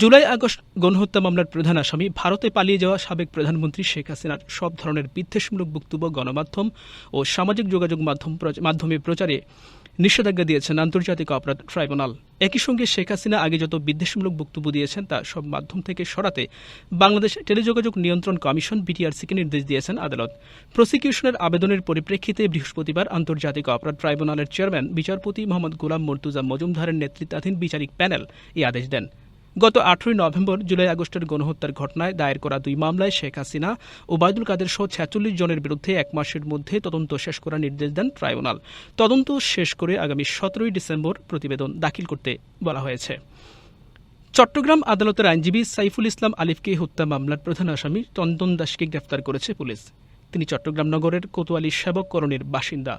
July August গণহত্যা মামলার প্রধান আসামি ভারতে পালিয়ে যাওয়া সাবেক প্রধানমন্ত্রী শেখ হাসিনার সব ধরনের বিদ্বেষমূলক বক্তব্য, গণমাধ্যম ও সামাজিক যোগাযোগ মাধ্যম মাধ্যমে প্রচারে নিষেধাজ্ঞা দিয়েছেন আন্তর্জাতিক অপরাধ ট্রাইব্যুনাল। একই সঙ্গে শেখ হাসিনা আগে যত বিদ্বেষমূলক বক্তব্য দিয়েছেন তা সব মাধ্যম থেকে সরাতে বাংলাদেশ টেলিযোগাযোগ নিয়ন্ত্রণ কমিশন বিটিআরসিকে নির্দেশ দিয়েছেন আদালত। প্রসিকিউশনের আবেদনের পরিপ্রেক্ষিতে বৃহস্পতিবার আন্তর্জাতিক অপরাধ ট্রাইব্যুনালের চেয়ারম্যান, বিচারপতি মোহাম্মদ গোলাম মর্তুজা মজুমদারের নেতৃত্বাধীন বিচারিক প্যানেল এই আদেশ দেন। গত আঠেরোই নভেম্বর জুলাই আগস্টের গণহত্যার ঘটনায় দায়ের করা দুই মামলায় শেখ হাসিনা ওবায়দুল কাদের সহ ছেচল্লিশ জনের বিরুদ্ধে এক মাসের মধ্যে তদন্ত শেষ করার নির্দেশ দেন ট্রাইব্যুনাল। তদন্ত শেষ করে আগামী সতেরোই ডিসেম্বর প্রতিবেদন দাখিল করতে বলা হয়েছে। চট্টগ্রাম আদালতের আইনজীবী সাইফুল ইসলাম আলিফকে হত্যা মামলার প্রধান আসামি চন্দন দাসকে গ্রেফতার করেছে পুলিশ। তিনি চট্টগ্রাম নগরের কোতোয়ালি সেবক করণের বাসিন্দা।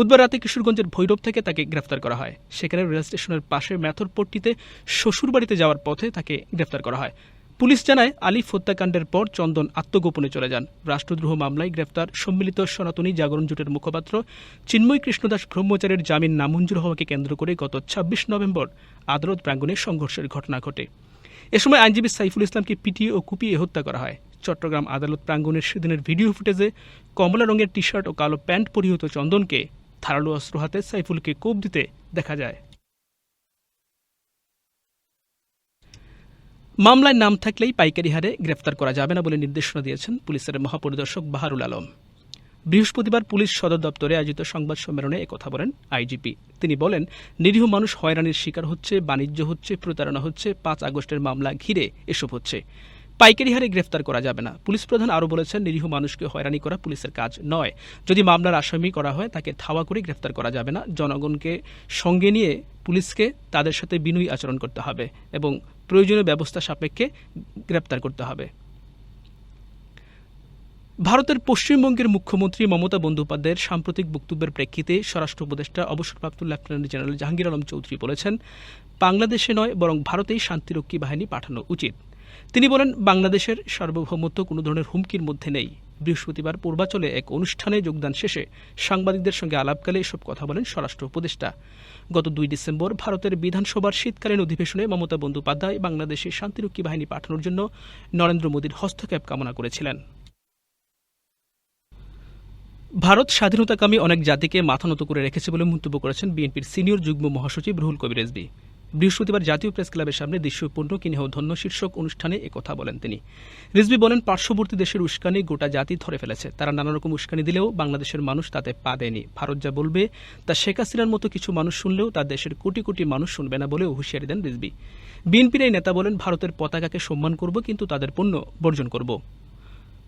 বুধবার রাতে কিশোরগঞ্জের ভৈরব থেকে তাকে গ্রেফতার করা হয়। সেখানে রেল স্টেশনের পাশে মেথরপট্টিতে শ্বশুরবাড়িতে যাওয়ার পথে তাকে গ্রেফতার করা হয়। পুলিশ জানায়, আলিফ হত্যাকাণ্ডের পর চন্দন আত্মগোপনে চলে যান। রাষ্ট্রদ্রোহ মামলায় গ্রেফতার সম্মিলিত সনাতনী জাগরণ জোটের মুখপাত্র চিন্ময় কৃষ্ণদাস ব্রহ্মচারের জামিন নামঞ্জুর হওয়াকে কেন্দ্র করে গত ছাব্বিশ নভেম্বর আদালত প্রাঙ্গণে সংঘর্ষের ঘটনা ঘটে। এ সময় আইনজীবী সাইফুল ইসলামকে পিটিয়ে ও কুপিয়ে হত্যা করা হয়। চট্টগ্রাম আদালত প্রাঙ্গণের সেদিনের ভিডিও ফুটেজে কমলা রঙের টি শার্ট ও কালো প্যান্ট পরিহিত চন্দনকে ধারালো অস্ত্র হাতে সাইফুলকে কোপ দিতে দেখা যায়। মামলায় নাম থাকলেই পাইকারি হারে গ্রেফতার করা যাবে না বলে নির্দেশনা দিয়েছেন পুলিশের মহাপরিদর্শক বাহারুল আলম। বৃহস্পতিবার পুলিশ সদর দপ্তরে আয়োজিত সংবাদ সম্মেলনে একথা বলেন আইজিপি। তিনি বলেন, নিরীহ মানুষ হয়রানির শিকার হচ্ছে, বাণিজ্য হচ্ছে, প্রতারণা হচ্ছে, পাঁচ আগস্টের মামলা ঘিরে এসব হচ্ছে। পাইকারি হারে গ্রেফতার করা যাবে না। পুলিশ প্রধান আরও বলেছেন, নিরীহ মানুষকে হয়রানি করা পুলিশের কাজ নয়। যদি মামলার আসামি করা হয়, তাকে ধাওয়া করে গ্রেফতার করা যাবে না। জনগণকে সঙ্গে নিয়ে পুলিশকে তাদের সাথে বিনয়ী আচরণ করতে হবে এবং প্রয়োজনীয় ব্যবস্থা সাপেক্ষে গ্রেপ্তার করতে হবে। ভারতের পশ্চিমবঙ্গের মুখ্যমন্ত্রী মমতা বন্দ্যোপাধ্যায়ের সাম্প্রতিক বক্তব্যের প্রেক্ষিতে স্বরাষ্ট্র উপদেষ্টা অবসরপ্রাপ্ত লেফটেন্যান্ট জেনারেল জাহাঙ্গীর আলম চৌধুরী বলেছেন, বাংলাদেশে নয়, বরং ভারতেই শান্তিরক্ষী বাহিনী পাঠানো উচিত। তিনি বলেন, বাংলাদেশের সার্বভৌমত্ব কোনো ধরনের হুমকির মধ্যে নেই। বৃহস্পতিবার পূর্বাচলে এক অনুষ্ঠানে যোগদান শেষে সাংবাদিকদের সঙ্গে আলাপকালে এসব কথা বলেন স্বরাষ্ট্র উপদেষ্টা। গত দুই ডিসেম্বর ভারতের বিধানসভার শীতকালীন অধিবেশনে মমতা বন্দ্যোপাধ্যায় বাংলাদেশে শান্তিরক্ষী বাহিনী পাঠানোর জন্য নরেন্দ্র মোদীর হস্তক্ষেপ কামনা করেছিলেন। ভারত স্বাধীনতাকামী অনেক জাতিকে মাথা নত করে রেখেছে বলে মন্তব্য করেছেন বিএনপির সিনিয়র যুগ্ম মহাসচিব রুহুল কবির রেজবি বৃহস্পতিবার জাতীয় প্রেস ক্লাবের সামনে দেশীয় পণ্য কিনেহ ধন্য শীর্ষক অনুষ্ঠানে একথা বলেন তিনি। রিজবি বলেন, পার্শ্ববর্তী দেশের উস্কানি গোটা জাতি ধরে ফেলেছে। তারা নানা রকম উস্কানি দিলেও বাংলাদেশের মানুষ তাতে পা দেয়নি। ভারত যা বলবে তা শেখ হাসিনার মতো কিছু মানুষ শুনলেও তা দেশের কোটি কোটি মানুষ শুনবে না বলেও হুঁশিয়ারি দেন রিজবি বিএনপির এই নেতা বলেন, ভারতের পতাকাকে সম্মান করব, কিন্তু তাদের পণ্য বর্জন করব।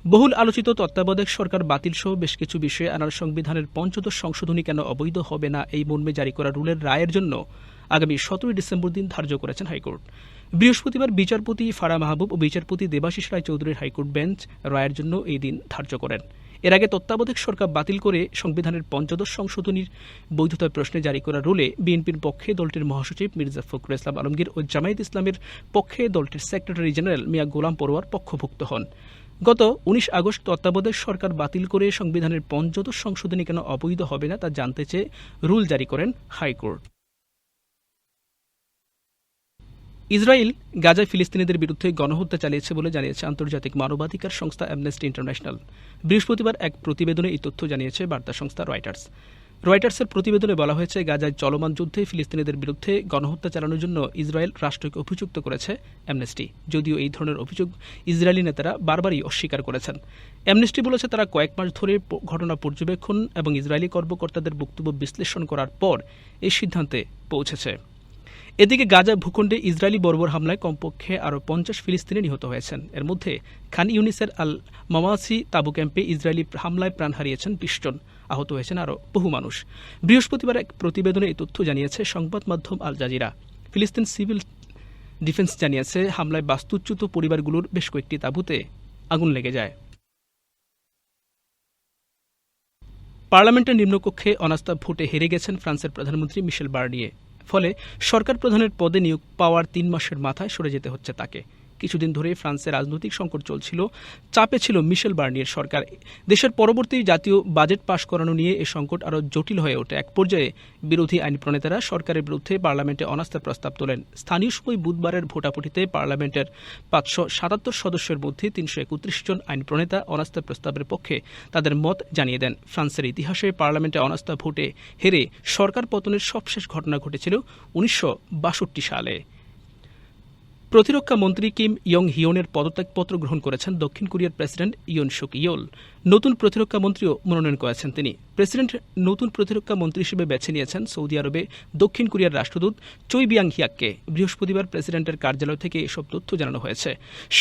বহুল আলোচিত তত্ত্বাবধায়ক সরকার বাতিল সহ বেশ কিছু বিষয়ে আনার সংবিধানের পঞ্চদশ সংশোধনী কেন অবৈধ হবে না এই মর্মে জারি করা রুলের রায়ের জন্য আগামী সতেরোই ডিসেম্বর দিন ধার্য করেছেন হাইকোর্ট। বৃহস্পতিবার বিচারপতি ফারা মাহবুব ও বিচারপতি দেবাশিস রায় চৌধুরীর হাইকোর্ট বেঞ্চ রায়ের জন্য এই দিন ধার্য করেন। এর আগে তত্ত্বাবধায়ক সরকার বাতিল করে সংবিধানের পঞ্চদশ সংশোধনীর বৈধতার প্রশ্নে জারি করা রুলে বিএনপির পক্ষে দলটির মহাসচিব মির্জা ফখরুল ইসলাম আলমগীর ও জামায়াত ইসলামের পক্ষে দলটির সেক্রেটারি জেনারেল মিয়া গোলাম পরোয়ার পক্ষভুক্ত হন। গত উনিশ আগস্ট তত্ত্বাবধায়ক সরকার বাতিল করে সংবিধানের পঞ্চদশ সংশোধনী কেন অবৈধ হবে না তা জানতে চেয়ে রুল জারি করেন হাইকোর্ট। ইসরায়েল গাজায় ফিলিস্তিনিদের বিরুদ্ধে গণহত্যা চালিয়েছে বলে জানিয়েছে আন্তর্জাতিক মানবাধিকার সংস্থা অ্যামনেস্টি ইন্টারন্যাশনাল। বৃহস্পতিবার এক প্রতিবেদনে এই তথ্য জানিয়েছে বার্তা সংস্থা রয়টার্স। রয়টার্সের প্রতিবেদনে বলা হয়েছে, গাজায় চলমান যুদ্ধে ফিলিস্তিনিদের বিরুদ্ধে গণহত্যা চালানোর জন্য ইসরায়েল রাষ্ট্রকে অভিযুক্ত করেছে অ্যামনেস্টি। যদিও এই ধরনের অভিযোগ ইসরায়েলি নেতারা বারবারই অস্বীকার করেছেন। অ্যামনেস্টি বলেছে, তারা কয়েক মাস ধরে ঘটনা পর্যবেক্ষণ এবং ইসরায়েলি কর্মকর্তাদের বক্তব্য বিশ্লেষণ করার পর এই সিদ্ধান্তে পৌঁছেছে। এদিকে গাজা ভূখণ্ডে ইসরায়েলি বর্বর হামলায় কমপক্ষে আরও পঞ্চাশ ফিলিস্তিনি নিহত হয়েছেন। এর মধ্যে খান ইউনিসের আল মামাসি তাবু ক্যাম্পে ইসরায়েলি হামলায় প্রাণ হারিয়েছেন বিশ জন। আহত হয়েছেন আরও বহু মানুষ। বৃহস্পতিবার এক প্রতিবেদনে এই তথ্য জানিয়েছে সংবাদ মাধ্যম আল জাজিরা। ফিলিস্তিন সিভিল ডিফেন্স জানিয়েছে, হামলায় বাস্তুচ্যুত পরিবারগুলোর বেশ কয়েকটি তাঁবুতে আগুন লেগে যায়। পার্লামেন্টের নিম্নকক্ষে অনাস্থা ভোটে হেরে গেছেন ফ্রান্সের প্রধানমন্ত্রী মিশেল বার্নিয়ে। ফলে সরকার প্রধানের পদে নিয়োগ পাওয়ার তিন মাসের মাথায় সরে যেতে হচ্ছে তাকে। কিছুদিন ধরে ফ্রান্সে রাজনৈতিক সংকট চলছিল, চাপে ছিল মিশেল বার্নিয়ের সরকার। দেশের পরবর্তী জাতীয় বাজেট পাশ করানো নিয়ে এ সংকট আরও জটিল হয়ে ওঠে। এক পর্যায়ে বিরোধী আইন প্রণেতারা সরকারের বিরুদ্ধে পার্লামেন্টে অনাস্থা প্রস্তাব তোলেন। স্থানীয় সময় বুধবারের ভোটাভুটিতে পার্লামেন্টের পাঁচশো সাতাত্তর সদস্যের মধ্যে তিনশো একত্রিশ জন আইন প্রণেতা অনাস্থা প্রস্তাবের পক্ষে তাদের মত জানিয়ে দেন। ফ্রান্সের ইতিহাসে পার্লামেন্টে অনাস্থা ভোটে হেরে সরকার পতনের সবশেষ ঘটনা ঘটেছিল উনিশশো বাষট্টি সালে। প্রতিরক্ষা মন্ত্রী কিম ইয়ং হিয়নের পদত্যাগপত্র গ্রহণ করেছেন দক্ষিণ কোরিয়ার প্রেসিডেন্ট ইয়ন সুক ইয়োল। নতুন প্রতিরক্ষা মন্ত্রীও মনোনয়ন করেছেন তিনি। প্রেসিডেন্ট নতুন প্রতিরক্ষা মন্ত্রী হিসেবে বেছে নিয়েছেন সৌদি আরবে দক্ষিণ কোরিয়ার রাষ্ট্রদূত চৈ বিয়াং হিয়াককে বৃহস্পতিবার প্রেসিডেন্টের কার্যালয় থেকে এসব তথ্য জানানো হয়েছে।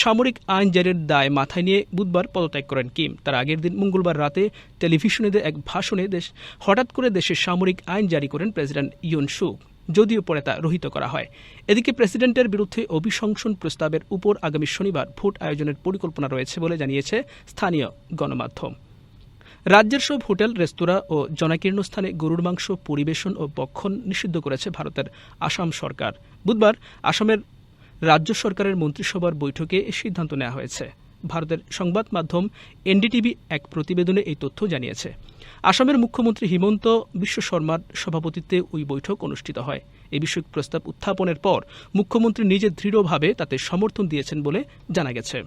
সামরিক আইন জারির দায় মাথায় নিয়ে বুধবার পদত্যাগ করেন কিম। তার আগের দিন মঙ্গলবার রাতে টেলিভিশনে এক ভাষণে দেশ হঠাৎ করে দেশের সামরিক আইন জারি করেন প্রেসিডেন্ট ইয়ন সুক। যদিও পরে তা রহিত করা হয়। এদিকে প্রেসিডেন্টের বিরুদ্ধে অভিশংসন প্রস্তাবের উপর আগামী শনিবার ভোট আয়োজনের পরিকল্পনা রয়েছে বলে জানিয়েছে স্থানীয় গণমাধ্যম। রাজ্যের সব হোটেল, রেস্তোরাঁ ও জনাকীর্ণ স্থানে গরুর মাংস পরিবেশন ও বক্ষণ নিষিদ্ধ করেছে ভারতের আসাম সরকার। বুধবার আসামের রাজ্য সরকারের মন্ত্রিসভার বৈঠকে এ সিদ্ধান্ত নেওয়া হয়েছে। ভারতের সংবাদ মাধ্যম এনডিটিভি এক প্রতিবেদনে এই তথ্য জানিয়েছে। আসামের মুখ্যমন্ত্রী হিমন্ত বিশ্ব শর্মার সভাপতিত্বে ওই বৈঠক অনুষ্ঠিত হয়। এ বিষয়ক প্রস্তাব উত্থাপনের পর মুখ্যমন্ত্রী নিজে দৃঢ়ভাবে তাতে সমর্থন দিয়েছেন বলে জানা গেছে।